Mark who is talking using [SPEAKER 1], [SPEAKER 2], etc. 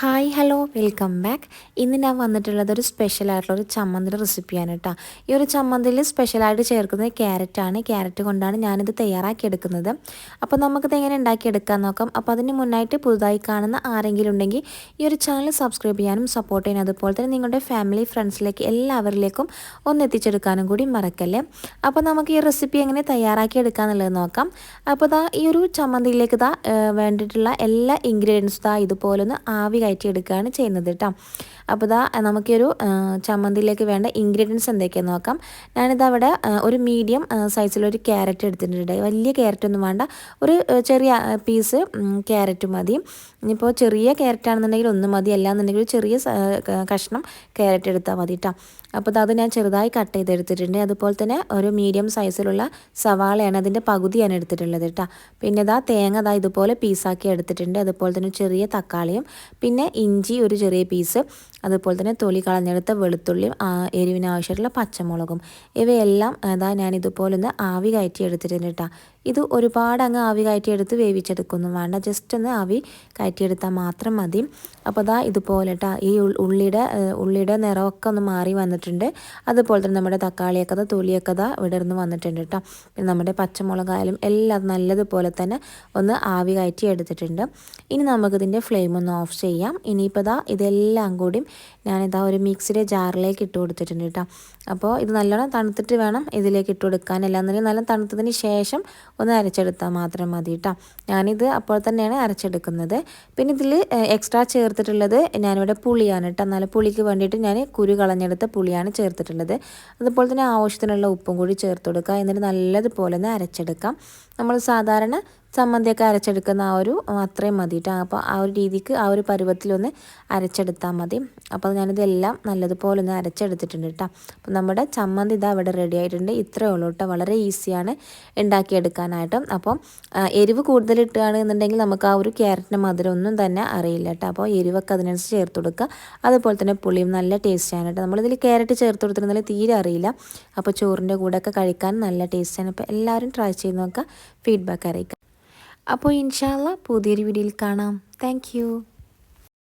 [SPEAKER 1] Hi hello welcome back ഇന്ന് ഞാൻ വന്നിട്ടുള്ളത് ഒരു സ്പെഷ്യൽ ആയിട്ടുള്ള ഒരു ചമ്മന്തിന്റെ റെസിപ്പിയാണ് കേട്ടോ ഈ ഒരു ചമ്മന്തിൽ സ്പെഷ്യലായിട്ട് ചേർക്കുന്നത് ക്യാരറ്റാണ് ക്യാരറ്റ് കൊണ്ടാണ് ഞാനിത് തയ്യാറാക്കി എടുക്കുന്നത്. അപ്പോൾ നമുക്കിത് എങ്ങനെ ഉണ്ടാക്കിയെടുക്കാൻ നോക്കാം. അപ്പോൾ അതിന് മുന്നായിട്ട് പുതുതായി കാണുന്ന ആരെങ്കിലും ഉണ്ടെങ്കിൽ ഈ ഒരു ചാനൽ സബ്സ്ക്രൈബ് ചെയ്യാനും സപ്പോർട്ട് ചെയ്യാനും അതുപോലെ തന്നെ നിങ്ങളുടെ ഫാമിലി ഫ്രണ്ട്സിലേക്ക് എല്ലാവരിലേക്കും ഒന്ന് എത്തിച്ചെടുക്കാനും കൂടി മറക്കല്ലേ? അപ്പോൾ നമുക്ക് ഈ റെസിപ്പി എങ്ങനെ തയ്യാറാക്കി എടുക്കാമെന്നുള്ളത് നോക്കാം. അപ്പോൾ ഈ ഒരു ചമ്മന്തിയിലേക്ക് ഇതാ വേണ്ടിയിട്ടുള്ള എല്ലാ ഇൻഗ്രീഡിയൻസും ഇതാ ഇതുപോലൊന്ന് ആവി കയറ്റിയെടുക്കുകയാണ് ചെയ്യുന്നത് കേട്ടോ. അപ്പോൾ ഇതാ നമുക്കൊരു ചമ്മന്തിയിലേക്ക് വേണ്ട ഇൻഗ്രീഡിയൻസ് എന്തൊക്കെയാണെന്ന് നോക്കാം. ഞാനിത് അവിടെ ഒരു മീഡിയം സൈസിലൊരു ക്യാരറ്റ് എടുത്തിട്ടുണ്ട്. വലിയ ക്യാരറ്റൊന്നും വേണ്ട. ഒരു ചെറിയ പീസ് ക്യാരറ്റ് മതി. ഇനിയിപ്പോൾ ചെറിയ ക്യാരറ്റ് ആണെന്നുണ്ടെങ്കിൽ ഒന്ന് മതി. അല്ലാന്നുണ്ടെങ്കിൽ ഒരു ചെറിയ കഷ്ണം ക്യാരറ്റ് എടുത്താൽ മതി കേട്ടോ. അപ്പോൾ അത് ഞാൻ ചെറുതായി കട്ട് ചെയ്തെടുത്തിട്ടുണ്ട്. അതുപോലെ തന്നെ ഒരു മീഡിയം സൈസിലുള്ള സവാളയാണ് അതിന്റെ പകുതിയാണ് എടുത്തിട്ടുള്ളത് കേട്ടോ. പിന്നെ ഇതാ തേങ്ങ ഇതാ ഇതുപോലെ പീസാക്കി എടുത്തിട്ടുണ്ട്. അതുപോലെ തന്നെ ചെറിയ തക്കാളിയും. പിന്നെ ഇഞ്ചി ഒരു ചെറിയ പീസ് അതുപോലെ തന്നെ തൊലി കളഞ്ഞെടുത്ത വെളുത്തുള്ളിയും എരിവിന് ആവശ്യമായിട്ടുള്ള പച്ചമുളകും. ഇവയെല്ലാം അതാ ഒന്ന് ആവി കയറ്റി എടുത്തിട്ടുണ്ട് കേട്ടോ. ഇത് ഒരുപാട് അങ്ങ് ആവി കയറ്റിയെടുത്ത് വേവിച്ചെടുക്കൊന്നും. വേണ്ട ജസ്റ്റ് ഒന്ന് ആവി കയറ്റിയെടുത്താൽ മാത്രം മതി. അപ്പോൾ അതാ ഇതുപോലെ കേട്ടോ ഈ ഉള്ളിയുടെ ഉള്ളിയുടെ നിറമൊക്കെ ഒന്ന് മാറി വന്നിട്ടുണ്ട്. അതുപോലെ തന്നെ നമ്മുടെ തക്കാളിയൊക്കെ അതാ തൊലിയൊക്കെ അതാ വിടർന്ന് വന്നിട്ടുണ്ട് കേട്ടോ പിന്നെ നമ്മുടെ പച്ചമുളകായാലും എല്ലാം നല്ലതുപോലെ തന്നെ ഒന്ന് ആവി കയറ്റി എടുത്തിട്ടുണ്ട്. ഇനി നമുക്കിതിന്റെ ഫ്ലെയിം ഒന്ന് ഓഫ് ചെയ്യാം. ഇനിയിപ്പോൾ ഇതാ ഇതെല്ലാം കൂടി ഞാനിതാ ഒരു മിക്സിയുടെ ജാറിലേക്ക് ഇട്ട് കൊടുത്തിട്ടുണ്ട് കേട്ടോ അപ്പോൾ ഇത് നല്ലോണം തണുത്തിട്ട് വേണം ഇതിലേക്ക് ഇട്ട് കൊടുക്കാൻ. അല്ലാന്നുണ്ടെങ്കിൽ നല്ല തണുത്തതിന് ശേഷം ഒന്ന് അരച്ചെടുത്താൽ മാത്രം മതി കേട്ടോ ഞാനിത് അപ്പോൾ തന്നെയാണ് അരച്ചെടുക്കുന്നത്. പിന്നെ ഇതിൽ എക്സ്ട്രാ ചേർത്തിട്ടുള്ളത് ഞാനിവിടെ പുളിയാണ് കേട്ടോ എന്നാലും പുളിക്ക് വേണ്ടിയിട്ട് ഞാൻ കുരു കളഞ്ഞെടുത്ത പുളിയാണ് ചേർത്തിട്ടുള്ളത്. അതുപോലെ തന്നെ ആവശ്യത്തിനുള്ള ഉപ്പും കൂടി ചേർത്ത് കൊടുക്കുക എന്നിട്ട് നല്ലതുപോലെ ഒന്ന് അരച്ചെടുക്കാം. നമ്മൾ സാധാരണ ചമ്മന്തിയൊക്കെ അരച്ചെടുക്കുന്ന ആ ഒരു അത്രയും മതി കേട്ടോ അപ്പോൾ ആ ഒരു രീതിക്ക് ആ ഒരു പരുവത്തിലൊന്ന് അരച്ചെടുത്താൽ മതി. അപ്പോൾ ഞാനിതെല്ലാം നല്ലതുപോലെ ഒന്ന് അരച്ചെടുത്തിട്ടുണ്ട് കേട്ടോ അപ്പോൾ നമ്മുടെ ചമ്മന്തി ഇതാ ഇവിടെ റെഡി ആയിട്ടുണ്ട്. ഇത്രയേ ഉള്ളൂ കേട്ടോ വളരെ ഈസിയാണ് ഉണ്ടാക്കിയെടുക്കാനായിട്ട്. അപ്പോൾ എരിവ് കൂടുതൽ ഇട്ടുകയാണെന്നുണ്ടെങ്കിൽ നമുക്ക് ആ ഒരു ക്യാരറ്റിന്റെ മധുരം ഒന്നും തന്നെ അറിയില്ല കേട്ടോ അപ്പോൾ എരിവൊക്കെ അതിനനുസരിച്ച് ചേർത്ത് കൊടുക്കുക. അതുപോലെ തന്നെ പുളിയും നല്ല ടേസ്റ്റാണ് കേട്ടോ നമ്മളിതിൽ ക്യാരറ്റ് ചേർത്ത് കൊടുത്തിരുന്നാൽ തീരെ അറിയില്ല. അപ്പോൾ ചോറിന്റെ കൂടെയൊക്കെ കഴിക്കാൻ നല്ല ടേസ്റ്റാണ് അപ്പോൾ എല്ലാവരും ട്രൈ ചെയ്ത് നോക്കുക. ഫീഡ്ബാക്ക് അറിയിക്കുക. അപ്പോൾ ഇൻഷാല്ല പുതിയൊരു വീഡിയോയിൽ കാണാം. താങ്ക്